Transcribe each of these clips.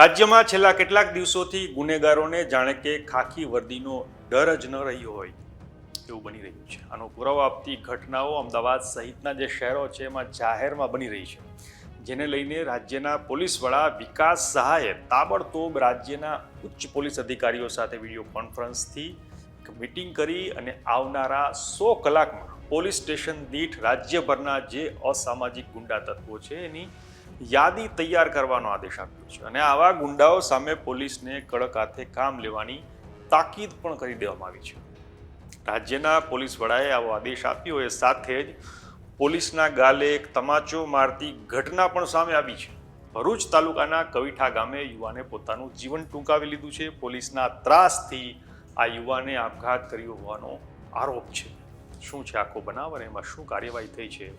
રાજ્યમાં છેલ્લા કેટલાક દિવસોથી ગુનેગારોને જાણે કે ખાખી વર્દીનો ડર જ ન રહ્યો હોય એવું બની રહ્યું છે. આનો પુરાવો આપતી ઘટનાઓ અમદાવાદ સહિતના જે શહેરો છે, એમાં જાહેરમાં બની રહી છે. જેને લઈને રાજ્યના પોલીસ વડા વિકાસ સહાયે તાબડતોબ રાજ્યના ઉચ્ચ પોલીસ અધિકારીઓ સાથે વીડિયો કોન્ફરન્સથી મિટિંગ કરી અને આવનારા સો કલાકમાં પોલીસ સ્ટેશન દીઠ રાજ્યભરના જે અસામાજિક ગુંડા તત્વો છે, એની યાદી તૈયાર કરવાનો આદેશ આપ્યો છે. અને આવા ગુંડાઓ સામે પોલીસને કડક હાથે કામ લેવાની તાકીદ પણ કરી દેવામાં આવી છે. રાજ્યના પોલીસ વડાએ આવો આદેશ આપ્યો. એ સાથે જ પોલીસના ગાલે એક તમાચો મારતી ઘટના પણ સામે આવી છે. ભરૂચ તાલુકાના કવિઠા ગામે યુવાને પોતાનું જીવન ટૂંકાવી લીધું છે. પોલીસના ત્રાસથી આ યુવાને આપઘાત કર્યો હોવાનો આરોપ છે. શું છે આખો બનાવ અને એમાં શું કાર્યવાહી થઈ છે?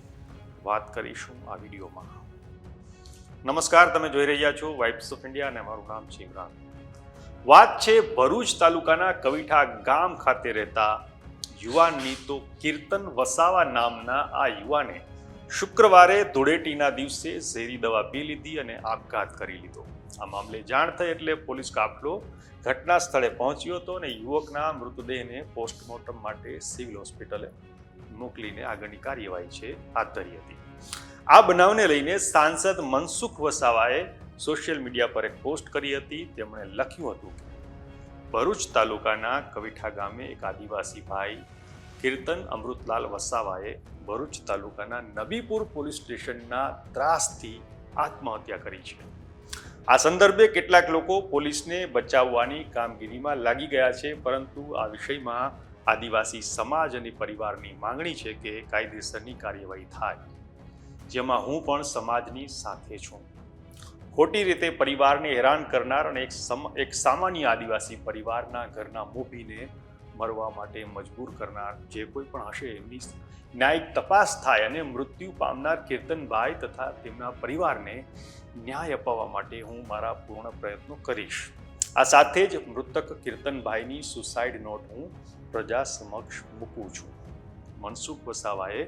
વાત કરીશું આ વિડીયોમાં. નમસ્કાર, તમે જોઈ રહ્યા છો વાઇબ્સ ઓફ ઇન્ડિયા અને મારું નામ છે ઇમરાન. વાત છે ભરૂચ તાલુકાના કવિઠા ગામ ખાતે રહેતા યુવાનની તો કીર્તન વસાવા નામના આ યુવાને શુક્રવારે ધૂળેટીના દિવસે ઝેરી દવા પી લીધી અને આપઘાત કરી લીધો. આ મામલે જાણ થઈ એટલે પોલીસ કાફલો ઘટના સ્થળે પહોંચ્યો હતો અને યુવકના મૃતદેહને પોસ્ટમોર્ટમ માટે સિવિલ હોસ્પિટલે મોકલીને આગળની કાર્યવાહી છે હાથ ધરી હતી. આ બનાવને લઈને સાંસદ મનસુખ વસાવાએ સોશિયલ મીડિયા પર એક પોસ્ટ કરી હતી, તેમણે લખ્યું હતું કે, ભરૂચ તાલુકાના કવિઠા ગામે એક આદિવાસી ભાઈ કીર્તન અમૃતલાલ વસાવાએ ભરૂચ તાલુકાના નબીપુર પોલીસ સ્ટેશનના ત્રાસથી આત્મહત્યા કરી છે. આ સંદર્ભે કેટલાક લોકો પોલીસને બચાવવાની કામગીરીમાં લાગી ગયા છે, પરંતુ આ વિષયમાં આદિવાસી સમાજ અને પરિવારની માંગણી છે કે કાયદેસરની કાર્યવાહી થાય. જેમાં હું પણ સમાજની સાથે છું. ખોટી રીતે પરિવારને હેરાન કરનાર અને એક સમ, એક સામાન્ય આદિવાસી પરિવારના ઘરના મોભીને મરવા માટે મજબૂર કરનાર જે કોઈ પણ હશે, એમની ન્યાયિક તપાસ થાય અને મૃત્યુ પામનાર કીર્તનભાઈ તથા તેમના પરિવારને ન્યાય અપાવવા માટે હું મારા પૂર્ણ પ્રયત્નો કરીશ. આ સાથે જ મૃતક કીર્તનભાઈની સુસાઇડ નોટ હું પ્રજા સમક્ષ મૂકું છું. મનસુખ વસાવાએ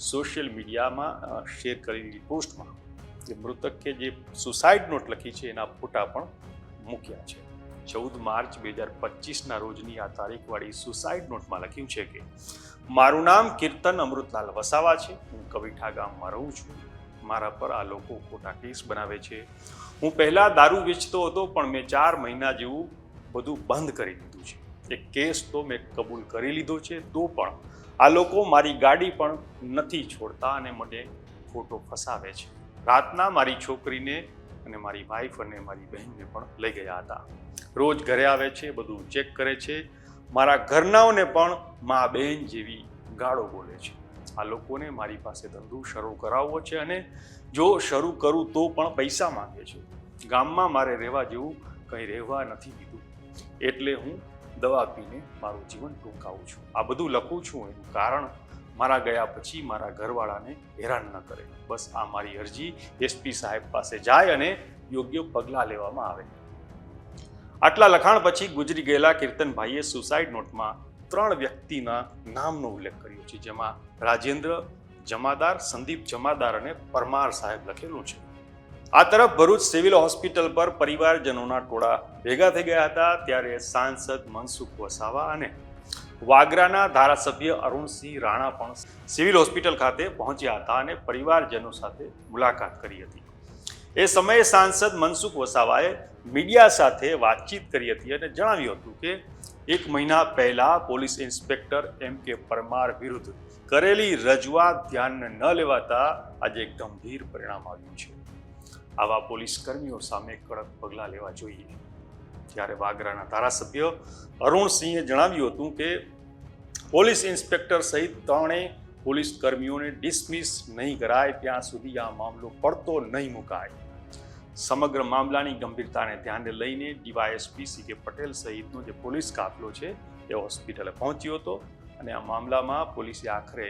સોશિયલ મીડિયામાં શેર કરેલી પોસ્ટમાં જે મૃતકે જે સુસાઇડ નોટ લખી છે, એના ફોટા પણ મૂક્યા છે. ચૌદ માર્ચ બે હજાર પચીસના રોજની આ તારીખવાળી સુસાઇડ નોટમાં લખ્યું છે કે, મારું નામ કીર્તન અમૃતલાલ વસાવા છે. હું કવિઠા ગામમાં રહું છું. મારા પર આ લોકો ખોટા કેસ બનાવે છે. હું પહેલાં દારૂ વેચતો હતો, પણ મેં ચાર મહિના જેવું બધું બંધ કરી દીધું છે. એક કેસ તો મેં કબૂલ કરી લીધો છે, તો પણ આ લોકો મારી ગાડી પણ નથી છોડતા અને મને ખોટો ફસાવે છે. રાતના મારી છોકરીને અને મારી વાઈફ અને મારી બહેનને પણ લઈ ગયા હતા. રોજ ઘરે આવે છે, બધું ચેક કરે છે. મારા ઘરનાઓને પણ મા બહેન જેવી ગાળો બોલે છે. આ લોકોને મારી પાસે ધંધો શરૂ કરાવવો છે અને જો શરૂ કરું તો પણ પૈસા માંગે છે. ગામમાં મારે રહેવા જેવું કંઈ રહેવા નથી દીધું. એટલે હું દવા પીને મારું જીવન ટૂંકાવું છું. આ બધું લખું છું એનું કારણ મારા ગયા પછી મારા ઘરવાળાને હેરાન ન કરે. બસ આ મારી અરજી એસપી સાહેબ પાસે જાય અને યોગ્ય પગલાં લેવામાં આવે. આટલા લખાણ પછી ગુજરી ગયેલા કીર્તનભાઈએ સુસાઇડ નોટમાં ત્રણ વ્યક્તિના નામનો ઉલ્લેખ કર્યો છે, જેમાં રાજેન્દ્ર જમાદાર, સંદીપ જમાદાર અને પરમાર સાહેબ લખેલું છે. આ તરફ ભરૂચ સિવિલ હોસ્પિટલ પર પરિવારજનોના ટોળા ભેગા થઈ ગયા હતા. ત્યારે સાંસદ મનસુખ વસાવા અને વાગરાના ધારાસભ્ય અરુણસિંહ રાણા પણ સિવિલ હોસ્પિટલ ખાતે પહોંચ્યા હતા અને પરિવારજનો સાથે મુલાકાત કરી હતી. એ સમયે સાંસદ મનસુખ વસાવાએ મીડિયા સાથે વાતચીત કરી હતી અને જણાવ્યું હતું કે, એક મહિના પહેલા police inspector M K Parmar વિરુદ્ધ કરેલી રજૂઆત ધ્યાન ન લેવાતા આજે ગંભીર પરિણામ આવ્યું છે. આવા પોલીસ કર્મીઓ સામે કડક પગલાં લેવા જોઈએ. ત્યારે વાગરાના ધારાસભ્ય અરુણસિંહે જણાવ્યું હતું કે, પોલીસ ઇન્સ્પેક્ટર સહિત ત્રણેય પોલીસ કર્મીઓને ડિસમિસ નહીં કરાય, ત્યાં સુધી આ મામલો પડતો નહીં મુકાય. સમગ્ર મામલાની ગંભીરતાને ધ્યાને લઈને ડીવાયએસપી સી કે પટેલ સહિતનો જે પોલીસ કાફલો છે, એ હોસ્પિટલે પહોંચ્યો હતો અને આ મામલામાં પોલીસે આખરે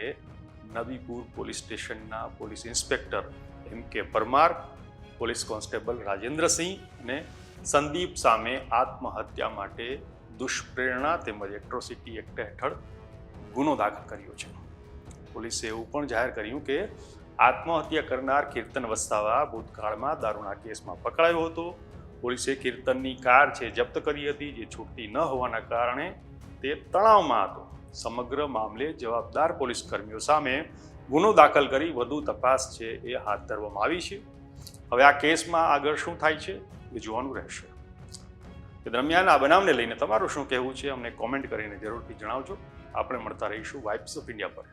નબીપુર પોલીસ સ્ટેશનના police inspector M K Parmar police constable Rajendrasinh અને સંદીપ સામે આત્મહત્યા માટે દુષ્પ્રેરણા તેમજ એટ્રોસિટી એક્ટ હેઠળ ગુનો દાખલ કર્યો છે. પોલીસે એવું પણ જાહેર કર્યું કે આત્મહત્યા કરનાર કીર્તન વસ્તાવા ભૂતકાળમાં દારૂના કેસમાં પકડાયો હતો. પોલીસે કીર્તનની કાર છે જપ્ત કરી હતી જે છૂટતી ન હોવાના કારણે તે તણાવમાં હતો. સમગ્ર મામલે જવાબદાર પોલીસ કર્મીઓ સામે ગુનો દાખલ કરી વધુ તપાસ છે એ હાથ ધરવામાં આવી છે. હવે આ કેસમાં આગળ શું થાય છે એ જોવાનું રહેશે. એ દરમિયાન આ બનાવને લઈને તમારું શું કહેવું છે અમને કોમેન્ટ કરીને જરૂરથી જણાવજો. આપણે મળતા રહીશું વાઇબ્સ ઓફ ઇન્ડિયા પર.